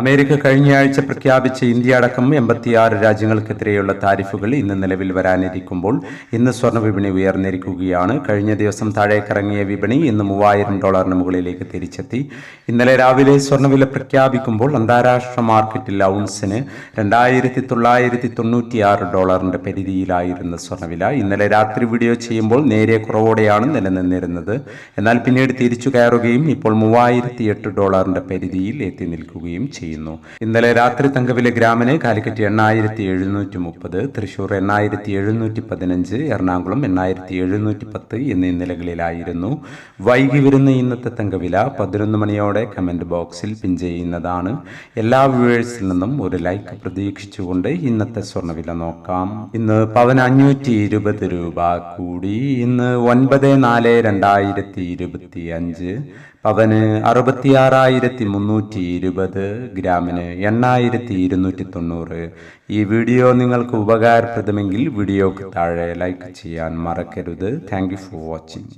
America കഴിഞ്ഞയാഴ്ച പ്രഖ്യാപിച്ച India അടക്കം എൺപത്തിയാറ് രാജ്യങ്ങൾക്കെതിരെയുള്ള താരിഫുകൾ ഇന്ന് നിലവിൽ വരാനിരിക്കുമ്പോൾ ഇന്ന് സ്വർണ വിപണി ഉയർന്നിരിക്കുകയാണ്. കഴിഞ്ഞ ദിവസം താഴേക്കിറങ്ങിയ വിപണി ഇന്ന് മൂവായിരം ഡോളറിന് മുകളിലേക്ക് തിരിച്ചെത്തി. ഇന്നലെ രാവിലെ സ്വർണവില പ്രഖ്യാപിക്കുമ്പോൾ അന്താരാഷ്ട്ര മാർക്കറ്റിൽ ഔൺസിന് രണ്ടായിരത്തി തൊള്ളായിരത്തി തൊണ്ണൂറ്റിയാറ് ഡോളറിന്റെ പരിധിയിലായിരുന്നു സ്വർണവില ഇന്നലെ രാത്രി വീഡിയോ ചെയ്യുമ്പോൾ നേരെ കുറവോടെയാണ് നിലനിന്നിരുന്നത്. എന്നാൽ പിന്നീട് തിരിച്ചു കയറുകയും ഇപ്പോൾ മൂവായിരത്തി എട്ട് ഡോളറിന്റെ പരിധിയിൽ എത്തി നിൽക്കുകയും ചെയ്യുന്നു. ഇന്നലെ രാത്രി തങ്കവിലെ ഗ്രാമിന് കാലിക്കറ്റ് എണ്ണായിരത്തി എഴുന്നൂറ്റി മുപ്പത് തൃശൂർ എണ്ണായിരത്തി എഴുന്നൂറ്റി പതിനഞ്ച് എറണാകുളം എണ്ണായിരത്തി എഴുന്നൂറ്റി പത്ത് എന്നീ നിലകളിലായിരുന്നു. വൈകി വരുന്ന ഇന്നത്തെ തങ്കവില പതിനൊന്ന് മണിയോടെ കമന്റ് ബോക്സിൽ പിൻ ചെയ്യുന്നതാണ്. എല്ലാ വ്യൂവേഴ്സിൽ നിന്നും ഒരു ലൈക്ക് പ്രതീക്ഷിച്ചുകൊണ്ട് ഇന്നത്തെ സ്വർണവില നോക്കാം. ഇന്ന് അഞ്ഞൂറ്റി ഇരുപത് രൂപ കൂടി. ഇന്ന് ഒൻപത് നാല് രണ്ടായിരത്തി ഇരുപത്തി അഞ്ച് പവന് അറുപത്തിയാറായിരത്തി മുന്നൂറ്റി ഇരുപത് ഗ്രാമിന് എണ്ണായിരത്തി ഇരുന്നൂറ്റി തൊണ്ണൂറ് ഈ വീഡിയോ നിങ്ങൾക്ക് ഉപകാരപ്രദമെങ്കിൽ വീഡിയോക്ക് താഴെ ലൈക്ക് ചെയ്യാൻ മറക്കരുത്. Thank for watching